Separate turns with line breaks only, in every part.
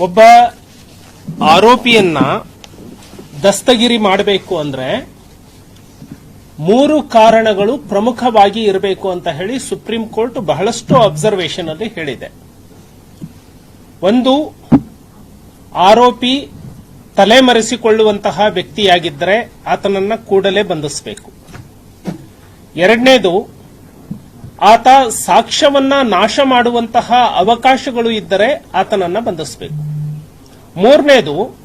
ಒಬ್ಬ ಆರೋಪಿಯನ್ನ ದಸ್ತಗಿರಿ ಮಾಡಬೇಕು ಅಂದ್ರೆ ಮೂರು ಕಾರಣಗಳು ಪ್ರಮುಖವಾಗಿ ಇರಬೇಕು ಅಂತ ಹೇಳಿ ಸುಪ್ರೀಂ ಕೋರ್ಟ್ ಬಹಳಷ್ಟು ಅಬ್ಸರ್ವೇಷನ್ ಅಲ್ಲಿ ಹೇಳಿದೆ. ಒಂದು, ಆರೋಪಿ ತಲೆಮರೆಸಿಕೊಳ್ಳುವಂತಹ ವ್ಯಕ್ತಿಯಾಗಿದ್ದರೆ ಆತನನ್ನ ಕೂಡಲೇ ಬಂಧಿಸಬೇಕು. ಎರಡನೇದು, ಆತ ಸಾಕ್ಷ್ಯವನ್ನ ನಾಶ ಮಾಡುವಂತಹ ಅವಕಾಶಗಳು ಇದ್ದರೆ ಆತನನ್ನ ಬಂಧಿಸಬೇಕು. ಮೂರನೇದು,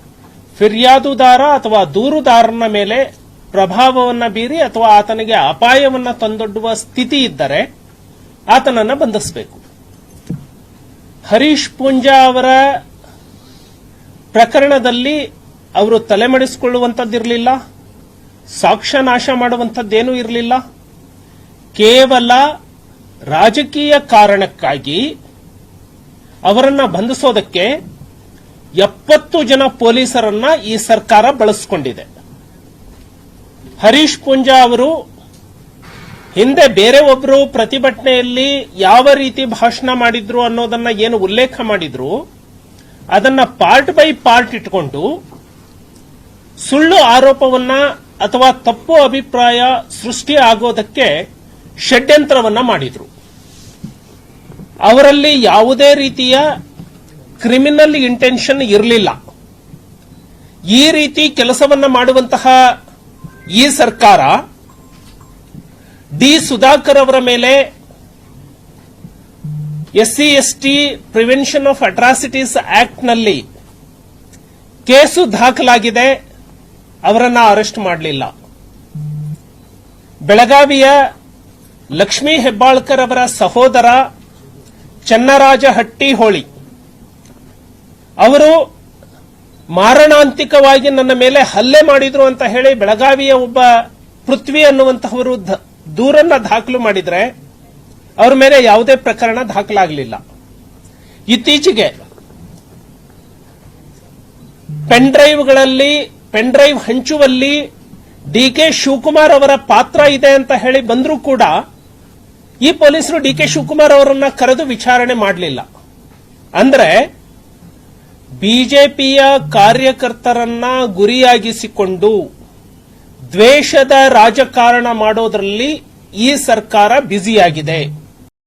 ಫಿರ್ಯಾದುದಾರ ಅಥವಾ ದೂರುದಾರನ ಮೇಲೆ ಪ್ರಭಾವವನ್ನು ಬೀರಿ ಅಥವಾ ಆತನಿಗೆ ಅಪಾಯವನ್ನ ತಂದೊಡ್ಡುವ ಸ್ಥಿತಿ ಇದ್ದರೆ ಆತನನ್ನು ಬಂಧಿಸಬೇಕು. ಹರೀಶ್ ಪೂಂಜಾ ಅವರ ಪ್ರಕರಣದಲ್ಲಿ ಅವರು ತಲೆಮಡಿಸಿಕೊಳ್ಳುವಂಥದ್ದಿರಲಿಲ್ಲ ಸಾಕ್ಷ್ಯ ನಾಶ ಮಾಡುವಂಥದ್ದೇನೂ ಇರಲಿಲ್ಲ. ಕೇವಲ ರಾಜಕೀಯ ಕಾರಣಕ್ಕಾಗಿ ಅವರನ್ನು ಬಂಧಿಸೋದಕ್ಕೆ ಎಪ್ಪತ್ತು ಜನ ಪೊಲೀಸರನ್ನ ಈ ಸರ್ಕಾರ ಬಳಸಿಕೊಂಡಿದೆ. ಹರೀಶ್ ಪುಂಜಾ ಅವರು ಹಿಂದೆ ಬೇರೆ ಒಬ್ಬರು ಪ್ರತಿಭಟನೆಯಲ್ಲಿ ಯಾವ ರೀತಿ ಭಾಷಣ ಮಾಡಿದ್ರು ಅನ್ನೋದನ್ನ ಏನು ಉಲ್ಲೇಖ ಮಾಡಿದ್ರು, ಅದನ್ನ ಪಾರ್ಟ್ ಬೈ ಪಾರ್ಟ್ ಇಟ್ಕೊಂಡು ಸುಳ್ಳು ಆರೋಪವನ್ನ ಅಥವಾ ತಪ್ಪು ಅಭಿಪ್ರಾಯ ಸೃಷ್ಟಿ ಆಗೋದಕ್ಕೆ ಷಡ್ಯಂತ್ರವನ್ನ ಮಾಡಿದ್ರು. ಅವರಲ್ಲಿ ಯಾವುದೇ ರೀತಿಯ ಕ್ರಿಮಿನಲ್ ಇಂಟೆನ್ಷನ್ ಇರಲಿಲ್ಲ. ಈ ರೀತಿ ಕೆಲಸವನ್ನ ಮಾಡುವಂತಹ ಈ ಸರ್ಕಾರ ಡಿ ಸುಧಾಕರ್ ಅವರ ಮೇಲೆ SC, ST prevention of atrocities ಆಕ್ಟ್ನಲ್ಲಿ case ದಾಖಲಾಗಿದೆ. ಅವರನ್ನ ಅರೆಸ್ಟ್ ಮಾಡಲಿಲ್ಲ. ಬೆಳಗಾವಿಯ ಲಕ್ಷ್ಮೀ ಹೆಬ್ಬಾಳ್ಕರ್ ಅವರ ಸಹೋದರ ಚನ್ನರಾಜ ಹಟ್ಟಿಹೋಳಿ ಅವರು ಮಾರಣಾಂತಿಕವಾಗಿ ನನ್ನ ಮೇಲೆ ಹಲ್ಲೆ ಮಾಡಿದ್ರು ಅಂತ ಹೇಳಿ ಬೆಳಗಾವಿಯ ಒಬ್ಬ ಪೃಥ್ವಿ ಅನ್ನುವಂತಹವರು ದೂರನ್ನ ದಾಖಲು ಮಾಡಿದ್ರೆ ಅವರ ಮೇಲೆ ಯಾವುದೇ ಪ್ರಕರಣ ದಾಖಲಾಗಲಿಲ್ಲ. ಇತ್ತೀಚೆಗೆ ಪೆನ್ ಡ್ರೈವ್ಗಳಲ್ಲಿ ಪೆನ್ ಡ್ರೈವ್ ಹಂಚುವಲ್ಲಿ ಡಿ ಕೆ ಶಿವಕುಮಾರ್ ಅವರ ಪಾತ್ರ ಇದೆ ಅಂತ ಹೇಳಿ ಬಂದರೂ ಕೂಡ ಈ ಪೊಲೀಸರು ಡಿ ಕೆ ಶಿವಕುಮಾರ್ ಅವರನ್ನ ಕರೆದು ವಿಚಾರಣೆ ಮಾಡಲಿಲ್ಲ. ಅಂದ್ರೆ ಬಿಜೆಪಿಯ ಕಾರ್ಯಕರ್ತರನ್ನ ಗುರಿಯಾಗಿಸಿಕೊಂಡು ದ್ವೇಷದ ರಾಜಕಾರಣ ಮಾಡೋದರಲ್ಲಿ ಈ ಸರ್ಕಾರ ಬ್ಯುಸಿಯಾಗಿದೆ.